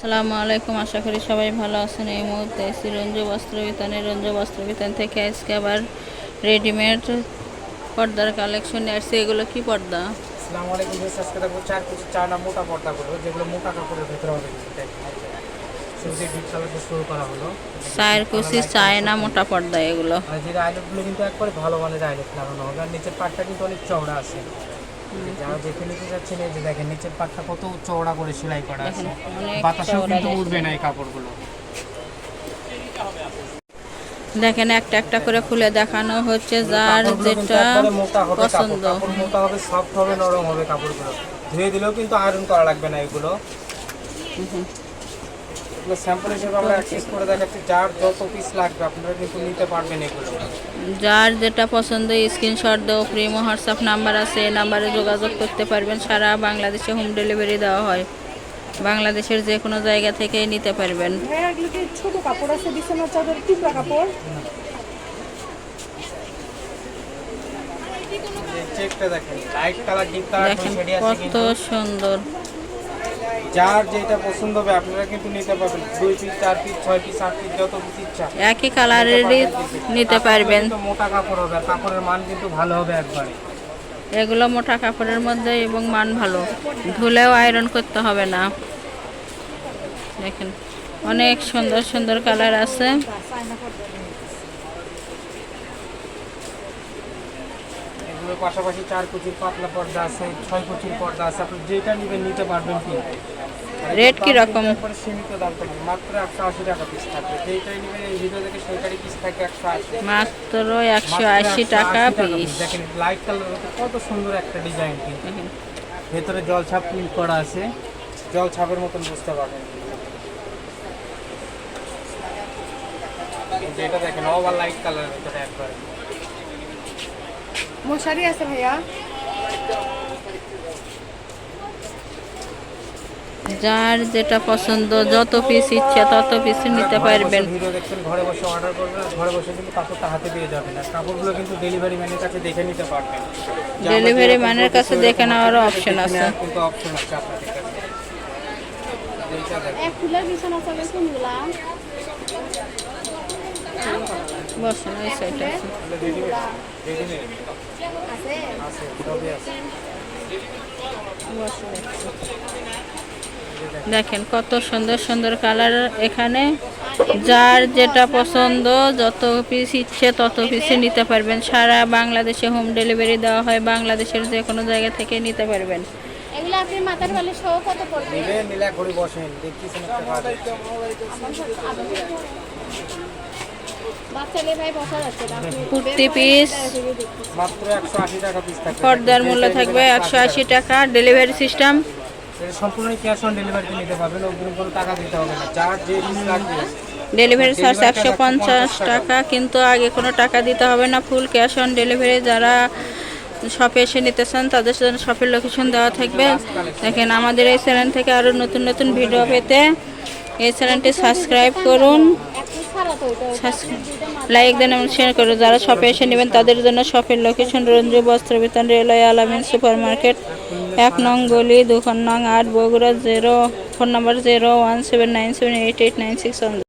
আসসালামু আলাইকুম আশা করি সবাই ভালো আছেন। এই মুহূর্তে এসি রঞ্জু বস্ত্র বিতানে রঞ্জু বস্ত্র বিতান থেকে আজকে আবার রেডিমেড পর্দার কালেকশন আসছে। এগুলো কি পর্দা? আসসালামু আলাইকুম আজকে দেখব চার কিছু চার না মোটা পর্দা করব যেগুলো মোটা কাপড়ের ভেতরে হবে। চায়ের কুচি চায়না মোটা পর্দা এগুলো। আইলেটগুলো কিন্তু একবারে ভালো মানের আইলেট লাগানো হবে। আর নিচের পাটটা কিন্তু অনেক চওড়া আছে। যারা দেখে নিতে যাচ্ছেন এই যে দেখেন নিচের পাটটা কত চওড়া করে সেলাই করা আছে। বাতাসেও কিন্তু উঠবে না এই কাপড়গুলো। দেখেন একটা একটা করে খুলে দেখানো হচ্ছে যার যেটা পছন্দ। মোটা হবে সফট হবে নরম হবে কাপড়গুলো। ধুয়ে দিলেও কিন্তু আয়রন করা লাগবে না এগুলো। এগুলো স্যাম্পল হিসেবে আমরা অ্যাক্সেস করে দেখাচ্ছি যার যত পিস লাগবে আপনারা কিন্তু নিতে পারবেন এগুলো। যার যেটা পছন্দ স্ক্রিনশট দেও প্রিমো হোয়াটসঅ্যাপ নাম্বার আছে এই নাম্বারে যোগাযোগ করতে পারবেন। সারা বাংলাদেশে হোম ডেলিভারি দেওয়া হয়। বাংলাদেশের যে কোনো জায়গা থেকে নিতে পারবেন। হ্যাঁ এগুলো কি ছোট কাপড় আছে বিছানার চাদর টুকরা কাপড়? দেখেন লাইট কালার ডিপ কালার দেখেন শেডে আছে কত সুন্দর। যার যেটা পছন্দ হবে আপনারা কিন্তু নিতে পারবেন। দুই পিস চার পিস ছয় পিস আট পিস যত পিস ইচ্ছা। একই কালারেরই নিতে পারবেন। মোটা কাপড় হবে কাপড়ের মান কিন্তু ভালো হবে একবারে। এগুলো মোটা কাপড়ের মধ্যে এবং মান ভালো। ধুলেও আয়রন করতে হবে না। দেখেন অনেক সুন্দর সুন্দর কালার আছে। এগুলোর পাশাপাশি চার কুচির পাতলা পর্দা আছে ছয় কুচির পর্দা আছে। আপনি যেটা নেবেন নিতে পারবেন কি? রেট কি রকম? সীমিত দাম থাকবে মাত্র একশো আশি টাকা পিস থাকবে। যেটাই নেবেন এই ভিডিও থেকে সেইটারই পিস থাকে একশো আশি। মাত্র একশো আশি টাকা পিস দেখেন লাইট কালার কত সুন্দর একটা ডিজাইন কিন্তু ভেতরে জল ছাপ প্রিন্ট করা আছে? জল ছাপের মতন বুঝতে পারবেন। এটা দেখেন ওভার লাইট কালারের ভিতরে একবার। মশারি আছে ভাইয়া। যার যেটা পছন্দ যত পিস ইচ্ছা তত পিস নিতে পারবেন। ভিডিও দেখছেন ঘরে বসে অর্ডার করবেন ঘরে বসে কিন্তু কাপড়টা হাতে পেয়ে যাবেন। আর কাপড়গুলো কিন্তু ডেলিভারি ম্যানের কাছে দেখে নিতে পারবেন। ডেলিভারি ম্যানের কাছে দেখে নেওয়ারও আপনাদের অপশন আছে। নেওয়ার কিন্তু অপশন আছে আপনাদের কাছে। এক ফুলের বিছানা চাদর কোনগুলা বসুন সাইডে আছে। দেখেন কত সুন্দর সুন্দর কালার এখানে। যার যেটা পছন্দ যত পিস ইচ্ছে তত পিসে নিতে পারবেন। সারা বাংলাদেশে হোম ডেলিভারি দেওয়া হয় বাংলাদেশের যে কোনো জায়গা থেকে নিতে পারবেন। এগুলো আপনি মাথার বালি সহ কত পড়বে? নিবে নিলে ঘড়ি বসেন দেখতেছেন একটা কুর্তি পিস পর্দার মূল্য থাকবে একশো আশি টাকা ডেলিভারি সিস্টেম সম্পূর্ণ ক্যাশ অন ডেলিভারিতে নিতে পারবেন অগ্রিম কোনো টাকা দিতে হবে না। যার যে লাগবে। ডেলিভারি চার্জ একশো পঞ্চাশ টাকা। কিন্তু আগে কোনো টাকা দিতে হবে না ফুল ক্যাশ অন ডেলিভারি যারা শপে এসে নিতে চান তাদের জন্য শপের লোকেশন দেওয়া থাকবে। দেখেন আমাদের এই চ্যানেল থেকে আরও নতুন নতুন ভিডিও পেতে এই চ্যানেলটি সাবস্ক্রাইব করুন। লাইক দেন এবং শেয়ার করুন। যারা শপে এসে নেবেন, তাদের জন্য শপের location Ranju Bastra Bitan railway Alamin super market এক নং গলি দুখান নং আট, Bogura zero phone number zero one seven nine seven eight eight nine six one